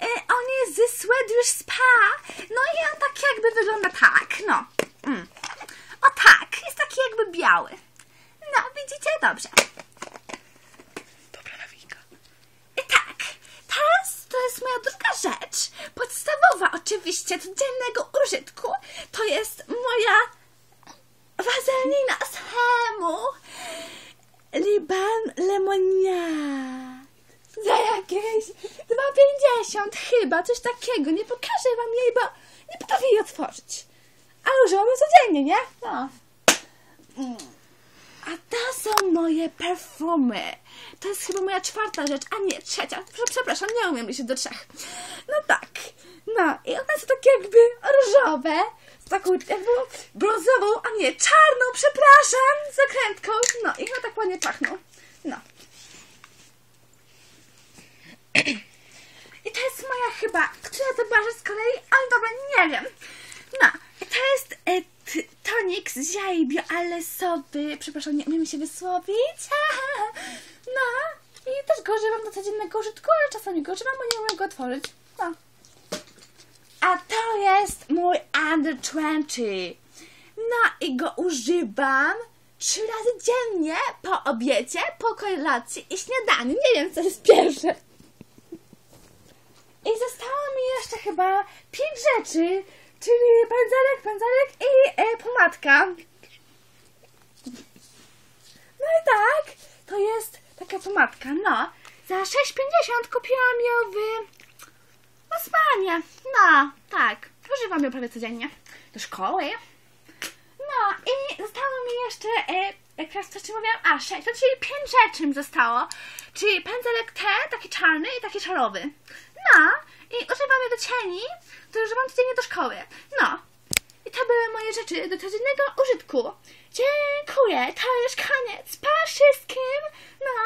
E, on jest ze Swedish Spa. No i on tak jakby wygląda tak, no. Mm. O tak, jest taki jakby biały. No, widzicie? Dobrze. Dobra nawika. E, tak, teraz to jest moja druga rzecz. Podstawowa oczywiście, do dziennego użytku. To jest moja wazelina 2,50 chyba, coś takiego. Nie pokażę wam jej, bo nie potrafię jej otworzyć. Ale używam ją codziennie, nie? No. A to są moje perfumy. To jest chyba moja czwarta rzecz, a nie trzecia. Prze- Przepraszam, nie umiem liczyć do trzech. No tak. No i one są takie jakby różowe, z taką jakby brązową, a nie czarną, przepraszam, zakrętką. No i one tak ładnie pachną. No. I to jest moja chyba, rzecz z kolei, ale dobra, nie wiem. No, to jest e, tonik z ziai bioalesowy. Przepraszam, nie umiem się wysłowić. No, i też go używam do codziennego użytku, ale czasami go używam, bo nie umiem go otworzyć. No. A to jest mój Under 20. No i go używam trzy razy dziennie po obiedzie, po kolacji i śniadaniu. Nie wiem, co jest pierwsze. I zostało mi jeszcze chyba pięć rzeczy, czyli pędzelek, pędzelek i e, pomadka. No i tak, to jest taka pomadka, no. Za 6,50 kupiłam ją w Osmanie. No, tak. Używam ją prawie codziennie. Do szkoły. No i zostało mi jeszcze, e, jak teraz wcześniej mówiłam, a sześć, to czyli pięć rzeczy mi zostało. Czyli pędzelek T, taki czarny i taki szarowy. No i używam je do cieni, to używam codziennie do szkoły. No. I to były moje rzeczy do codziennego użytku. Dziękuję, to już koniec. Pa wszystkim. No.